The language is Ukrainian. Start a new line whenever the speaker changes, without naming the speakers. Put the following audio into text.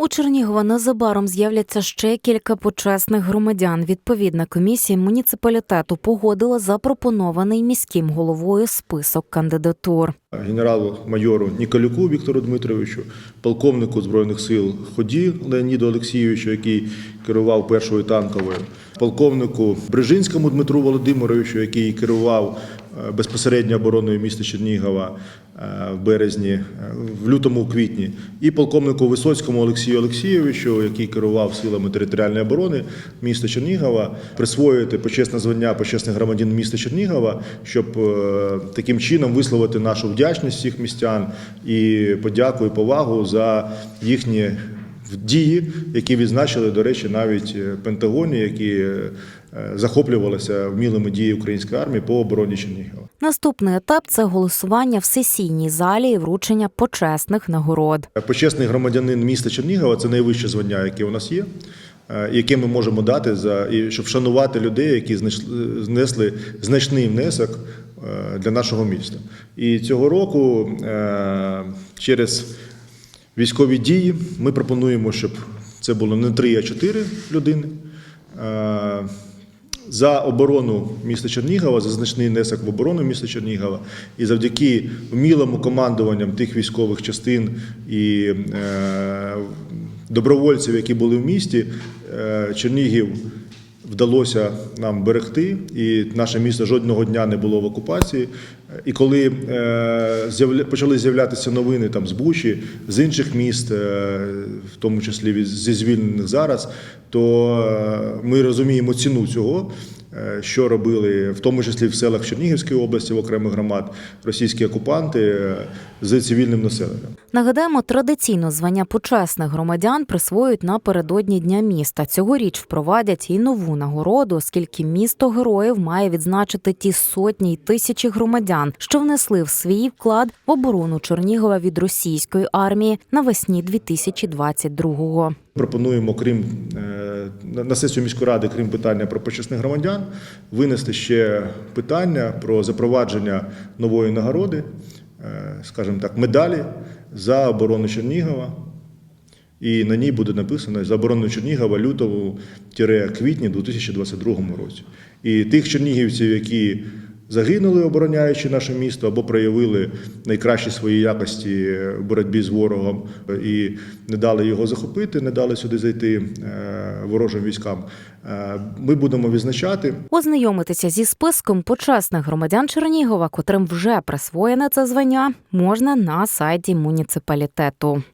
У Чернігова незабаром з'являться ще кілька почесних громадян. Відповідна комісія муніципалітету погодила запропонований міським головою список кандидатур.
Генералу-майору Ніколюку Віктору Дмитровичу, полковнику Збройних сил Ході Леоніду Олексійовичу, який керував першою танковою, полковнику Брижинському Дмитру Володимировичу, який керував е, безпосередньо обороною міста Чернігова е, в березні, е, в лютому, квітні, і полковнику Висоцькому Олексію Олексійовичу, який керував силами територіальної оборони міста Чернігова, присвоїти почесне звання почесних громадян міста Чернігова, щоб таким чином висловити нашу вдячність всіх містян і подяку і повагу за їхні дії, які відзначили, до речі, навіть е, Пентагоні, які е, захоплювалися вмілими дії української армії по обороні Чернігова.
Наступний етап це голосування в сесійній залі і вручення почесних нагород.
Почесний громадянин міста Чернігова це найвище звання, яке у нас є, яке ми можемо дати за і щоб вшанувати людей, які знесли значний внесок е, для нашого міста. І цього року е, через військові дії ми пропонуємо, щоб це було не три, а чотири людини. Е, за оборону міста Чернігова, за значний внесок в оборону міста Чернігова, і завдяки вмілому командуванням тих військових частин і е, добровольців, які були в місті, е, Чернігів вдалося нам берегти, і наше місто жодного дня не було в окупації. І коли е, почали з'являтися новини там з Бучі, з інших міст, е, в тому числі зі звільнених зараз, то ми розуміємо ціну цього. Е, Що робили, в тому числі в селах Чернігівської області, в окремих громад, російські окупанти е, з цивільним населенням.
Нагадаємо, традиційно звання почесних громадян присвоюють напередодні дня міста. Цьогоріч впровадять і нову нагороду, оскільки місто героїв має відзначити ті сотні й тисячі громадян, що внесли в свій вклад в оборону Чернігова від російської армії навесні 2022-го.
Пропонуємо, крім е, на сесію міської ради, крім питання про почесних громадян, винести ще питання про запровадження нової нагороди, е, скажімо так, медалі за оборону Чернігова. І на ній буде написано за оборону Чернігова лютого квітні 2022 році. І тих чернігівців, які загинули, обороняючи наше місто, або проявили найкращі свої якості в боротьбі з ворогом і не дали його захопити, не дали сюди зайти е, ворожим військам. е, Ми будемо відзначати
Ознайомитися зі списком почесних громадян Чернігова, котрим вже присвоєне це звання, можна на сайті муніципалітету.